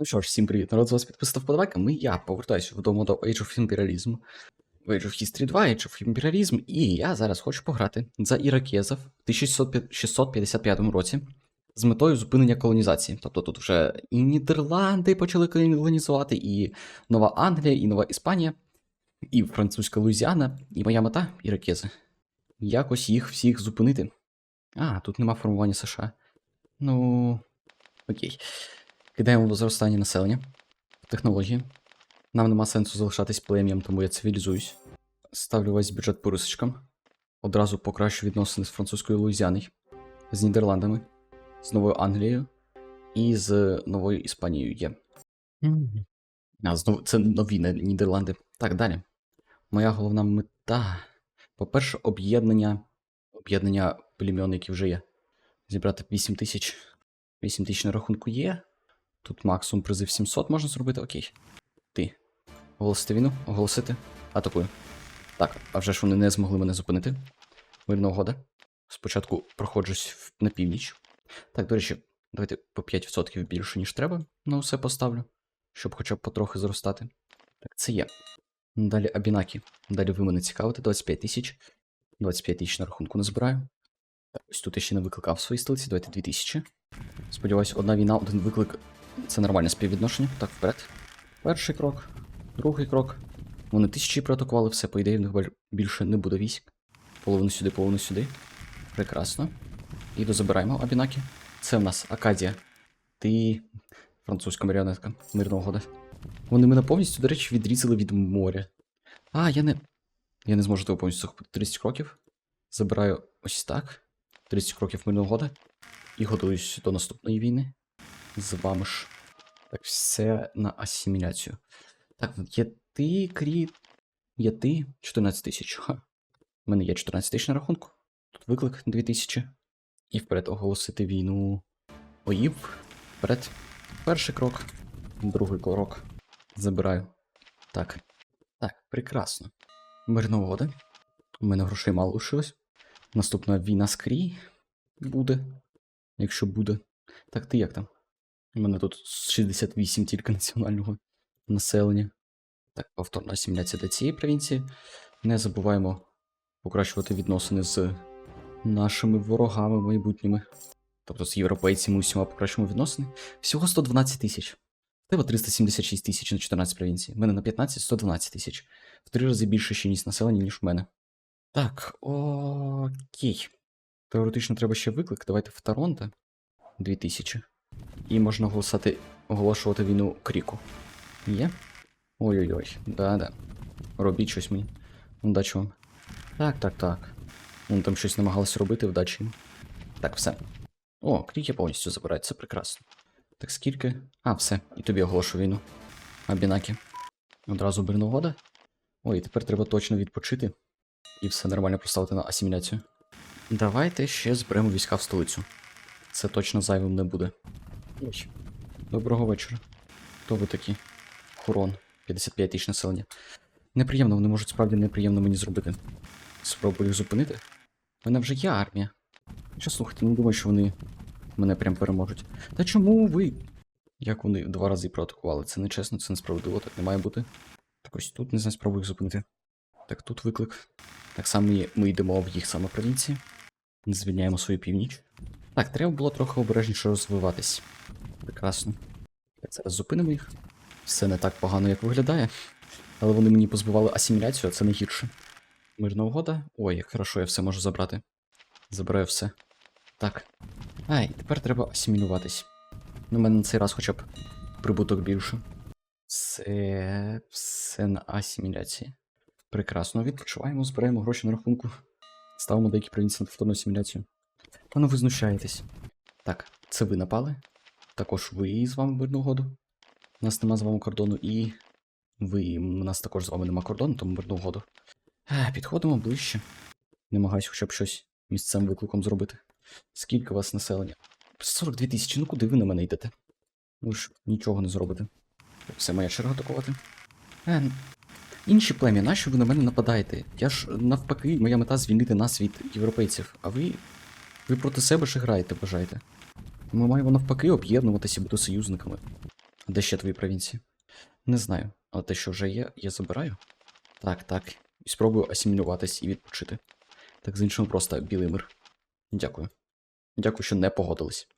Ну що ж, всім привіт, народ з вас підписав вподобайками. Я повертаюся вдома до Age of Imperialism. В Age of History 2, Age of Imperialism, і я зараз хочу пограти за іракезів в 1655 році з метою зупинення колонізації. Тобто тут вже і Нідерланди почали колонізувати, і Нова Англія, і Нова Іспанія, і французька Луїзіана, і моя мета іракези. Якось їх всіх зупинити. А, тут нема формування США. Ну. Окей. Кидаємо в зростання населення, технології. Нам нема сенсу залишатись плем'ям, тому я цивілізуюсь. Ставлю весь бюджет по рисочкам. Одразу покращу відносини з французькою Луїзіаною, з Нідерландами, з Новою Англією і з Новою Іспанією є. А, знову це нові Нідерланди. Так, далі. Моя головна мета. По-перше, об'єднання. Об'єднання плем'ян, які вже є. Зібрати 8 тисяч. 8 тисяч на рахунку є. Тут максимум призив 700 можна зробити, окей. Ти. Оголосити війну, оголосити. Атакую. Так, а вже ж вони не змогли мене зупинити. Мирна угода. Спочатку проходжусь на північ. Так, до речі, давайте по 5% більше, ніж треба. На усе поставлю. Щоб хоча б потрохи зростати. Так, це є. Далі Абінакі. Далі ви мене цікавите. 25 тисяч. 25 тисяч на рахунку не збираю. Так, ось тут я ще не викликав в своїй столиці. Давайте 2000. Сподіваюсь, одна війна, один виклик. Це нормальне співвідношення. Так, вперед. Перший крок, другий крок. Вони тисячі проатакували, все, по ідеї, в них більше не буде військ. Половину сюди, половину сюди. Прекрасно. І дозабираємо Абінакі. Це в нас Акадія. Ти. Французька маріонетка. Мирна угода. Вони мене повністю, до речі, відрізали від моря. А, я не. Я не зможу того повністю захопити 30 кроків. Забираю ось так. 30 кроків мирна угода. І готуюсь до наступної війни. З вами ж. Так, все на асиміляцію. Так, є ти, Кріт. Є ти 14 тисяч. У мене є 14 тисяч на рахунку. Тут виклик 2000. І вперед оголосити війну. Оїв. Вперед. Перший крок. Другий крок. Забираю. Так. Так, прекрасно. Мирна угода. У мене грошей мало лишилось. Наступна війна з Крі буде. Якщо буде. Так, ти як там? У мене тут 68 тільки національного населення. Так, повторна асиміляція до цієї провінції. Не забуваємо покращувати відносини з нашими ворогами майбутніми. Тобто з європейцями усіма покращуємо відносини. Всього 112 тисяч. Тебе 376 тисяч на 14 провінцій. В мене на 15 112 тисяч. В три рази більше щільність населення, ніж в мене. Так, окей. Теоретично треба ще виклик. Давайте в Торонто. 2000. І можна оголосити, оголошувати війну Кріку. Є? Ой-ой-ой, да-да. Робіть щось мені. Удачі вам. Так, так, так. Вони там щось намагалися робити, вдачі. Так, все. О, Кріки повністю забирають, це прекрасно. Так скільки? А, все, і тобі оголошу війну. Абінакі. Одразу бирна угода. Ой, тепер треба точно відпочити. І все нормально поставити на асиміляцію. Давайте ще зберемо війська в столицю. Це точно зайвим не буде. Доброго вечора. Хто ви такі? Хурон. 55 тисяч населення. Неприємно, вони можуть справді неприємно мені зробити. Спробую їх зупинити. У мене вже є армія. Що слухайте, не думаю, що вони мене прям переможуть. Та чому ви? Як вони два рази проатакували? Це нечесно, це несправедливо, так не має бути. Так ось тут не знаю, спробую їх зупинити. Так, тут виклик. Так само ми йдемо в їх саме провінції. Звільняємо свою північ. Так, треба було трохи обережніше розвиватись. Прекрасно. Зараз зупинимо їх. Все не так погано, як виглядає. Але вони мені позбивали асиміляцію, а це не гірше. Мирна угода. Ой, як хорошо, я все можу забрати. Забираю все. Так. Ай, тепер треба асимілюватись. Ну, в мене на цей раз хоча б прибуток більше. Це все на асиміляції. Прекрасно, відпочиваємо, збираємо гроші на рахунку. Ставимо деякі провінції на повторну асиміляцію. Та ну ви знущаєтесь. Так, це ви напали. Також ви з вами мирну угоду. У нас нема з вами кордону і. Ви. У нас також з вами нема кордону, тому мирну угоду. Підходимо ближче. Намагаюсь хоча б щось місцевим викликом зробити. Скільки у вас населення? 42 тисячі, ну куди ви на мене йдете? Ви ж нічого не зробите. Все моя черга атакувати. Е, інші плем'я, нащо ви на мене нападаєте? Я ж навпаки, моя мета звільнити нас від європейців, а ви. Ви проти себе ж граєте, бажаєте. Ми маємо навпаки об'єднуватися і бути союзниками. А де ще твої провінції? Не знаю, але те, що вже є, я забираю. Так, так. І спробую асимілюватись і відпочити. Так, з іншим просто білий мир. Дякую. Дякую, що не погодились.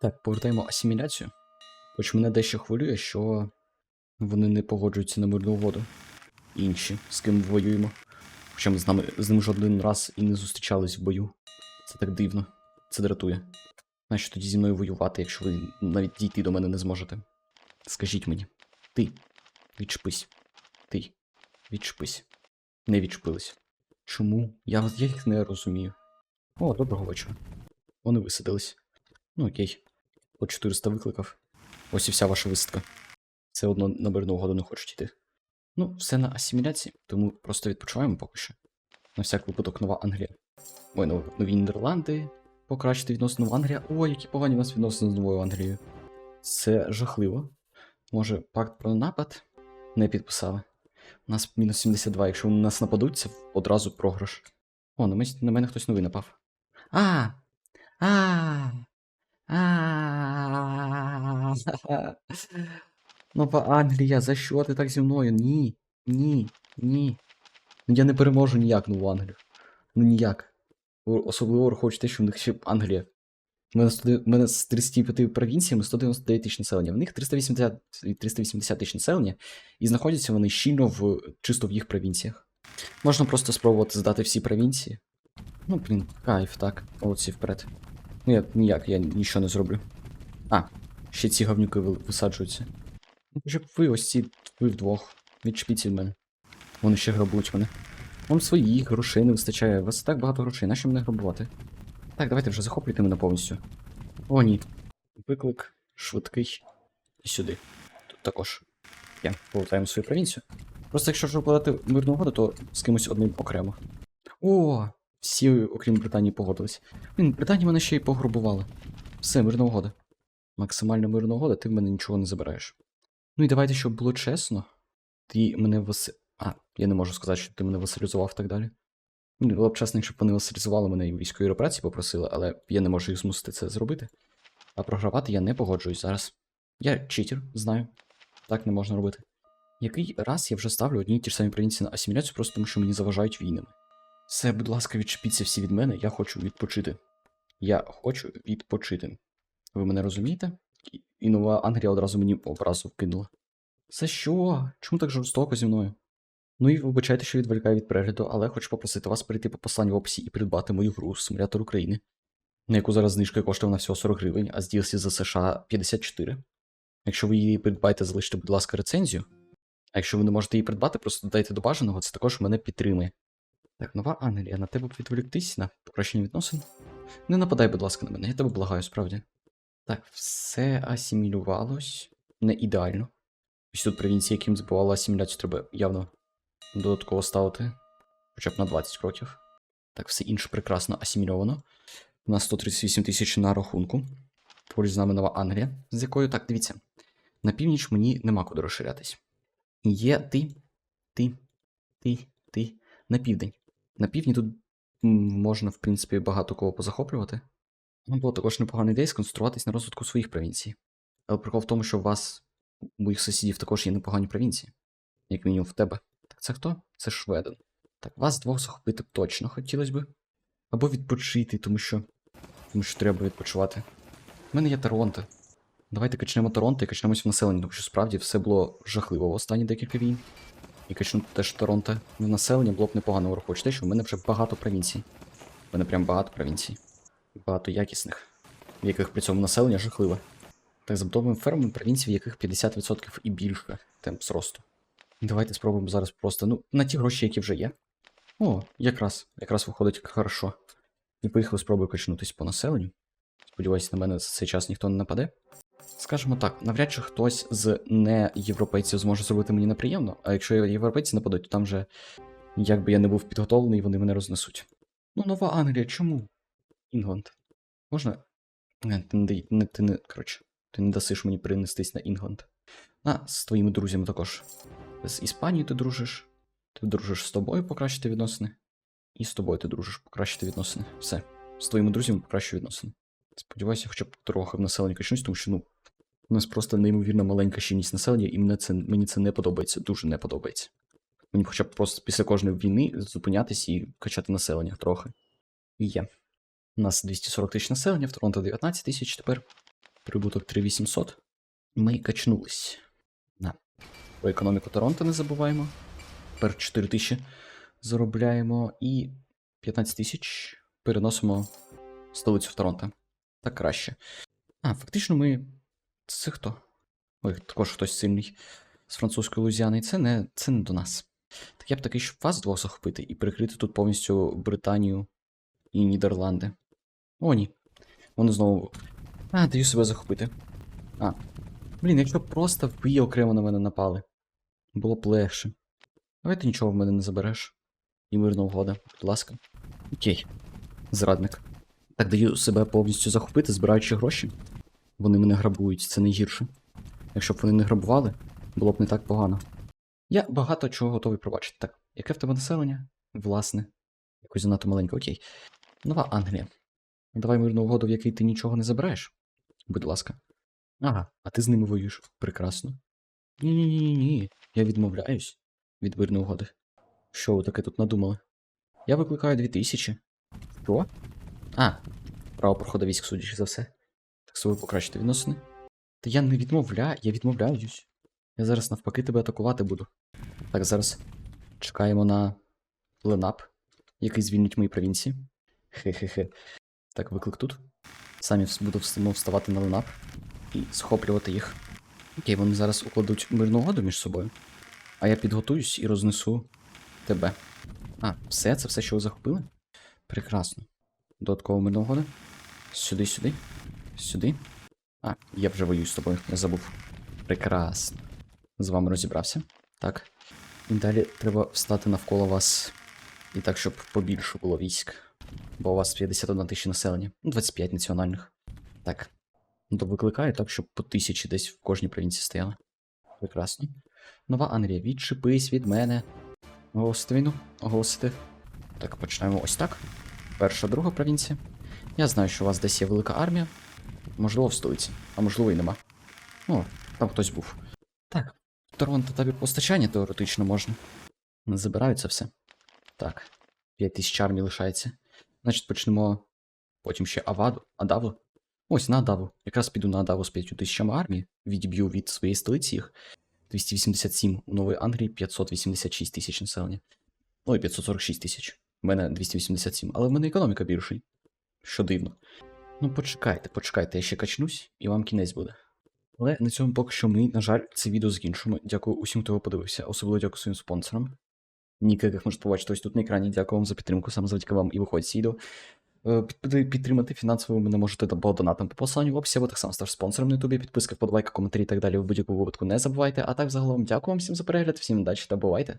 Так, повертаємо асиміляцію. Хоч мене дещо хвилює, що вони не погоджуються на мирну угоду. Інші, з ким воюємо. Хоча ми з нами з ним жоден раз і не зустрічались в бою. Це так дивно. Це дратує. Нащо тоді зі мною воювати, якщо ви навіть дійти до мене не зможете? Скажіть мені, ти відчепись. Ти відчепись. Не відчепились. Чому? Я, я їх не розумію. О, доброго вечора. Вони висадились. Ну окей. По 400 викликав. Ось і вся ваша висадка. Все одно на мирну угоду не хочуть йти. Ну, все на асиміляції, тому просто відпочиваємо поки що. На всяк випадок Нова Англія. Ой, нов- нові Нідерланди. Покращити відносини Нова Англія. Ой, які погані у нас відносини з Новою Англією. Це жахливо. Може, пакт про напад не підписали. У нас мінус 72, якщо вони нас нападуть, це одразу програш. О, на, мис- на мене хтось новий напав. А! А! А! Нова Англія, за що ти так зі мною? Ні, ні, ні. Ну я не переможу ніяк Нову Англію. Ну ніяк. Особливо враховуючи те, що в них ще Англія. У мене, з 35 провінціями 199 тисяч населення. В них 380, 380 тисяч населення, і знаходяться вони щільно в чисто в їх провінціях. Можна просто спробувати здати всі провінції. Ну, блін, кайф, так. Молодці вперед. Ну, я ніяк, я нічого не зроблю. А, ще ці говнюки висаджуються. Ну, хоча ви ось ці, ви вдвох. Відчепіться від мене. Вони ще грабують мене. Вам своїх грошей не вистачає. У вас так багато грошей, нащо мене грабувати? Так, давайте вже захоплюйте мене повністю. О, ні. Виклик швидкий. Сюди. Тут також. Я повертаємо свою провінцію. Просто якщо вже укладати мирну угоду, то з кимось одним окремо. О, всі, окрім Британії, погодились. Блін, Британія мене ще й пограбувала. Все, мирна угода. Максимально мирна угода, ти в мене нічого не забираєш. Ну і давайте, щоб було чесно. Ти мене васи... Я не можу сказати, що ти мене васалізував і так далі. Ну, було б чесно, якщо б вони васалізували мене і військові операції попросили, але я не можу їх змусити це зробити. А програвати я не погоджуюсь зараз. Я читер, знаю. Так не можна робити. Який раз я вже ставлю одні й ті ж самі провінції на асиміляцію, просто тому що мені заважають війнами. Все, будь ласка, відчепіться всі від мене, я хочу відпочити. Я хочу відпочити. Ви мене розумієте? І- нова Англія одразу мені образу вкинула. За що? Чому так жорстоко зі мною? Ну і вибачайте, що відволікаю від перегляду, але хочу попросити вас перейти по посланню в описі і придбати мою гру Симулятор України, на яку зараз знижка коштує на всього 40 гривень, а з DLC за США 54. Якщо ви її придбаєте, залиште, будь ласка, рецензію. А якщо ви не можете її придбати, просто додайте до бажаного, це також мене підтримує. Так, нова Англія, на тебе відволіктись на покращення відносин. Не нападай, будь ласка, на мене, я тебе благаю, справді. Так, все асимілювалось. Не ідеально. Ось тут провінції, яким забувало асиміляцію, треба явно додатково ставити. Хоча б на 20 кроків. Так, все інше прекрасно асимільовано. У нас 138 тисяч на рахунку. Поруч з нами нова Англія, з якою, так, дивіться, на північ мені нема куди розширятись. Є ти, ти, ти, ти. На південь. На півдні тут можна, в принципі, багато кого позахоплювати. Було також непогана ідея сконцентруватись на розвитку своїх провінцій. Але прикол в тому, що у вас, у моїх сусідів, також є непогані провінції. Як мінімум в тебе. Це хто? Це Шведен. Так, вас двох захопити б точно хотілося би. Або відпочити, тому що. Тому що треба відпочивати. У мене є Торонто. Давайте качнемо Торонто і качнемось в населенні, тому що справді все було жахливо в останні декілька війн. І качнути теж Торонто в населення було б непогано враховуючи те, що в мене вже багато провінцій. У мене прям багато провінцій. Багато якісних, в яких при цьому населення жахливе. Так, забудовуємо ферми провінцій, в яких 50% і більше темп зросту. Давайте спробуємо зараз просто, ну, на ті гроші, які вже є. О, якраз, якраз виходить хорошо. І поїхали спробую качнутись по населенню. Сподіваюся, на мене за цей час ніхто не нападе. Скажімо так, навряд чи хтось з неєвропейців зможе зробити мені неприємно, а якщо європейці нападуть, то там же, як би я не був підготовлений, вони мене рознесуть. Ну, Нова Англія, чому? Інгланд. Можна. Не, ти не, не, ти не. Коротше, ти не дасиш мені перенестись на Інгланд. А, з твоїми друзями також. З Іспанією ти дружиш. Ти дружиш з тобою покращити відносини. І з тобою ти дружиш покращити відносини. Все. З твоїми друзями покращую відносини. Сподіваюся, хоча б трохи в населенні качнусь, тому що, ну, У нас просто неймовірно маленька щільність населення, і мене це, мені це не подобається, дуже не подобається. Мені хоча б просто після кожної війни зупинятись і качати населення трохи. І є. У нас 240 тисяч населення, в Торонто 19 тисяч тепер. Прибуток 3800. Ми качнулись. Про економіку Торонто не забуваємо. Тепер 4 тисячі заробляємо і 15 тисяч переносимо в столицю в Торонто. Так краще. А, фактично ми. Це хто? Ой, також хтось сильний з французької Лузіани. Це не, це не до нас. Так я б такий, щоб вас двох захопити і перекрити тут повністю Британію і Нідерланди. О, ні. Вони знову. А, даю себе захопити. А. Блін, якщо просто ви окремо на мене напали. Було б легше. Давай ти нічого в мене не забереш. І мирна угода, будь ласка. Окей. Зрадник. Так даю себе повністю захопити, збираючи гроші. Вони мене грабують, це найгірше. Якщо б вони не грабували, було б не так погано. Я багато чого готовий пробачити. Так, яке в тебе населення? Власне. Якось занадто маленьке, окей. Нова Англія. Давай мирну угоду, в якій ти нічого не забираєш. Будь ласка. Ага, а ти з ними воюєш. Прекрасно. Ні-ні-ні, ні. Я відмовляюсь від мирної угоди. Що ви таке тут надумали? Я викликаю 2000. Що? А, право проходу військ, судячи за все. Так собі покращити відносини. Та я не відмовляю, я відмовляюсь. Я зараз навпаки тебе атакувати буду. Так, зараз чекаємо на Ленап, який звільнить мої провінції. Хе-хе-хе. Так, виклик тут. Самі буду ну, вставати на Ленап і схоплювати їх. Окей, вони зараз укладуть мирну угоду між собою. А я підготуюсь і рознесу тебе. А, все, це все, що ви захопили? Прекрасно. Додаткова мирна угода. Сюди, сюди. Сюди. А, я вже воюю з тобою, я забув. Прекрасно. З вами розібрався. Так. І далі треба встати навколо вас. І так, щоб побільше було військ. Бо у вас 51 тисяча населення. Ну, 25 національних. Так. Ну, то викликаю так, щоб по тисячі десь в кожній провінції стояло. Прекрасно. Нова Англія, відчепись від мене. Оголосити війну. Оголосити. Так, починаємо ось так. Перша, друга провінція. Я знаю, що у вас десь є велика армія. Можливо, в столиці, а можливо і нема. О, там хтось був. Так, Торонто табір постачання теоретично можна. Не забирають це все. Так, 5 тисяч армій лишається. Значить, почнемо потім ще Аваду, Адаву. Ось на Адаву. Якраз піду на Адаву з 5 тисячами армії, відіб'ю від своєї столиці їх. 287 у Нової Англії, 586 тисяч населення. Ой, 546 тисяч. У мене 287, але в мене економіка більший. Що дивно. Ну, почекайте, почекайте, я ще качнусь, і вам кінець буде. Але на цьому поки що ми, на жаль, це відео закінчимо. Дякую усім, хто його подивився. Особливо дякую своїм спонсорам. Ніки, як можете побачити ось тут на екрані. Дякую вам за підтримку, саме завдяки вам і виходить ці відео. Е, під- Підтримати фінансово ви мене можете по донатам по посиланню в описі, або так само став спонсором на ютубі, підписка, подлайка, коментарі і так далі в будь-якому випадку не забувайте. А так загалом дякую вам всім за перегляд, всім удачі та бувайте!